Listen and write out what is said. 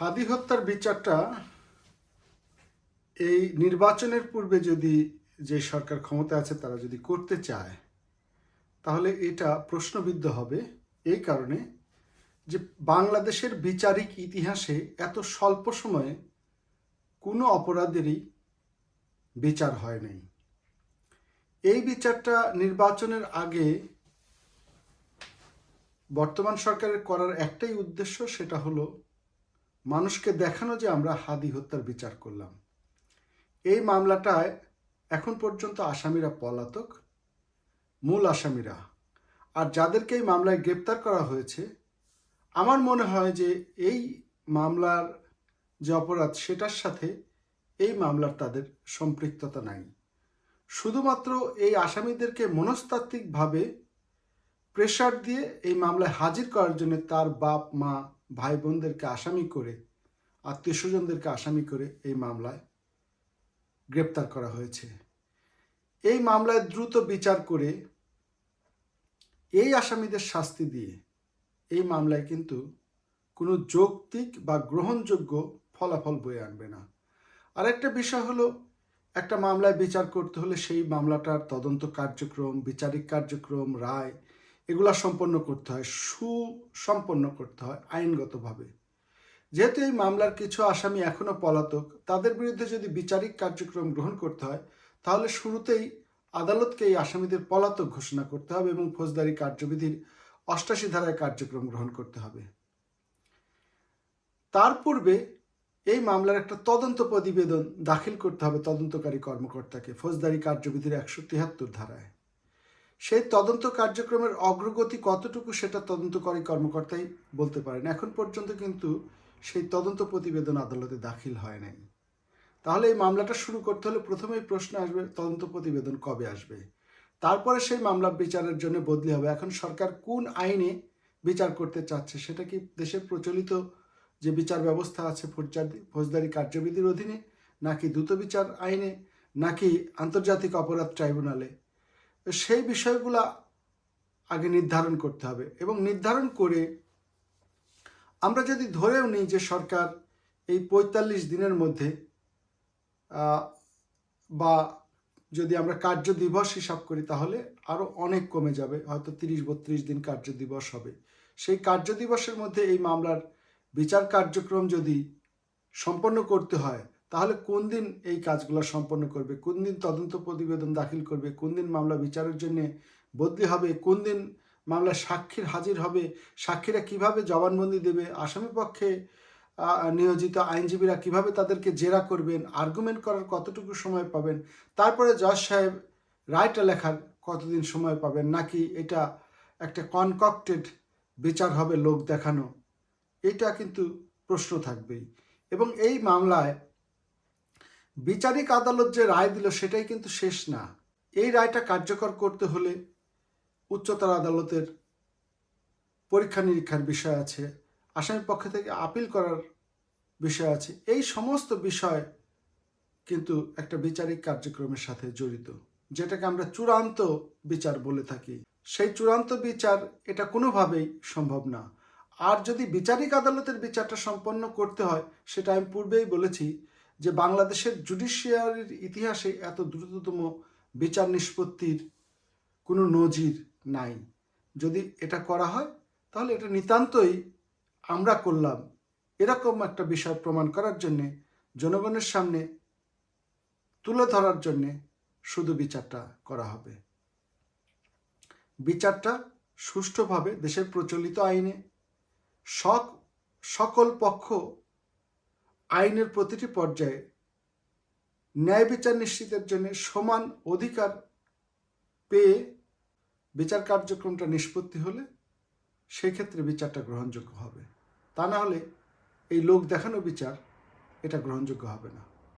হাদি হত্যার বিচারটা এই নির্বাচনের পূর্বে যদি যে সরকার ক্ষমতা আছে, তারা যদি করতে চায়, তাহলে এটা প্রশ্নবিদ্ধ হবে এই কারণে যে বাংলাদেশের বিচারিক ইতিহাসে এত স্বল্প সময়ে কোনো অপরাধেরই বিচার হয় নাই। এই বিচারটা নির্বাচনের আগে বর্তমান সরকারের করার একটাই উদ্দেশ্য, সেটা হলো মানুষকে দেখানো যে আমরা হাদি হত্যার বিচার করলাম। এই মামলাটায় এখন পর্যন্ত আসামিরা পলাতক, মূল আসামিরা। আর যাদেরকে এই মামলায় গ্রেপ্তার করা হয়েছে, আমার মনে হয় যে এই মামলার যে অপরাধ, সেটার সাথে এই মামলার তাদের সম্পৃক্ততা নাই। শুধুমাত্র এই আসামিদেরকে মনস্তাত্ত্বিকভাবে প্রেশার দিয়ে এই মামলায় হাজির করার জন্য তার বাপ, মা ভাই বোনদেরকে আসামি করে আত্মীয় স্বজনদেরকে আসামি করে এই মামলায় গ্রেপ্তার করা হয়েছে। এই মামলায় দ্রুত বিচার করে এই আসামিদের শাস্তি দিয়ে এই মামলায় কিন্তু কোনো যৌক্তিক বা গ্রহণযোগ্য ফলাফল বয়ে আনবে না। আরেকটা বিষয় হলো, একটা মামলায় বিচার করতে হলে সেই মামলাটার তদন্ত কার্যক্রম, বিচারিক কার্যক্রম, রায় এগুলা সম্পন্ন করতে হয়, সুসম্পন্ন করতে হয় আইনগতভাবে। যেহেতু এই মামলার কিছু আসামি এখনও পলাতক, তাদের বিরুদ্ধে যদি বিচারিক কার্যক্রম গ্রহণ করতে হয়, তাহলে শুরুতেই আদালতকে এই আসামিদের পলাতক ঘোষণা করতে হবে এবং ফৌজদারি কার্যবিধির অষ্টাশি ধারায় কার্যক্রম গ্রহণ করতে হবে। তার পূর্বে এই মামলার একটা তদন্ত প্রতিবেদন দাখিল করতে হবে তদন্তকারী কর্মকর্তাকে, ফৌজদারি কার্যবিধির একশো তিয়াত্তর ধারায়। সেই তদন্ত কার্যক্রমের অগ্রগতি কতটুকু সেটা তদন্তকারী কর্মকর্তাই বলতে পারেন। এখন পর্যন্ত কিন্তু সেই তদন্ত প্রতিবেদন আদালতে দাখিল হয় নাই। তাহলে এই মামলাটা শুরু করতে হলে প্রথমেই প্রশ্ন আসবে, তদন্ত প্রতিবেদন কবে আসবে? তারপরে সেই মামলা বিচারের জন্য বদলি হবে। এখন সরকার কোন আইনে বিচার করতে চাচ্ছে সেটা কি দেশের প্রচলিত যে বিচার ব্যবস্থা আছে ফৌজদারি ফৌজদারি কার্যবিধির অধীনে, নাকি দ্রুত বিচার আইনে, নাকি আন্তর্জাতিক অপরাধ ট্রাইব্যুনালে? সেই বিষয়গুলো আগে নির্ধারণ করতে হবে এবং নির্ধারণ করে আমরা যদি ধরেও নিই যে সরকার এই পঁয়তাল্লিশ দিনের মধ্যে বা যদি আমরা কার্য দিবস হিসাব করি তাহলে আরও অনেক কমে যাবে, হয়তো তিরিশ বত্রিশ দিন কার্য দিবস হবে। সেই কার্য দিবসের মধ্যে এই মামলার বিচার কার্যক্রম যদি সম্পন্ন করতে হয় তাহলে কোন দিন এই কাজগুলো সম্পন্ন করবে? কোন দিন তদন্ত প্রতিবেদন দাখিল করবে? কোন দিন মামলা বিচারের জন্য বদলি হবে? কোন দিন মামলা সাক্ষীর হাজির হবে? সাক্ষীরা কীভাবে জবানবন্দি দেবে? আসামি পক্ষে নিয়োজিত আইনজীবীরা কীভাবে তাদেরকে জেরা করবেন? আর্গুমেন্ট করার কতটুকু সময় পাবেন? তারপরে জজ সাহেব রায়টা লেখার কতদিন সময় পাবেন? নাকি এটা একটা কনকক্টেড বিচার হবে লোক দেখানো? এটা কিন্তু প্রশ্ন থাকবেই। এবং এই মামলায় বিচারিক আদালত যে রায় দিল সেটাই কিন্তু শেষ না। এই রায়টা কার্যকর করতে হলে উচ্চতর আদালতের পরীক্ষা নিরীক্ষার বিষয় আছে আসামি পক্ষ থেকে আপিল করার বিষয় আছে। এই সমস্ত বিষয় কিন্তু একটা বিচারিক কার্যক্রমের সাথে জড়িত, যেটাকে আমরা চূড়ান্ত বিচার বলে থাকি। সেই চূড়ান্ত বিচার এটা কোনোভাবেই সম্ভব না। আর যদি বিচারিক আদালতের বিচারটা সম্পন্ন করতে হয়, সেটা আমি পূর্বেই বলেছি যে বাংলাদেশের জুডিশিয়ারির ইতিহাসে এত দ্রুততম বিচার নিষ্পত্তির কোনো নজির নাই। যদি এটা করা হয়, তাহলে এটা নিতান্তই আমরা করলাম। এরকম একটা বিষয় প্রমাণ করার জন্যে, জনগণের সামনে তুলে ধরার জন্যে শুধু বিচারটা করা হবে। বিচারটা সুষ্ঠুভাবে দেশের প্রচলিত আইনে, সক, সকল পক্ষ আইনের প্রতিটি পর্যায়ে ন্যায় বিচার নিশ্চিতের জন্য সমান অধিকার পেয়ে বিচার কার্যক্রমটা নিষ্পত্তি হলে সেক্ষেত্রে বিচারটা গ্রহণযোগ্য হবে। তা না হলে এই লোক দেখানো বিচার এটা গ্রহণযোগ্য হবে না।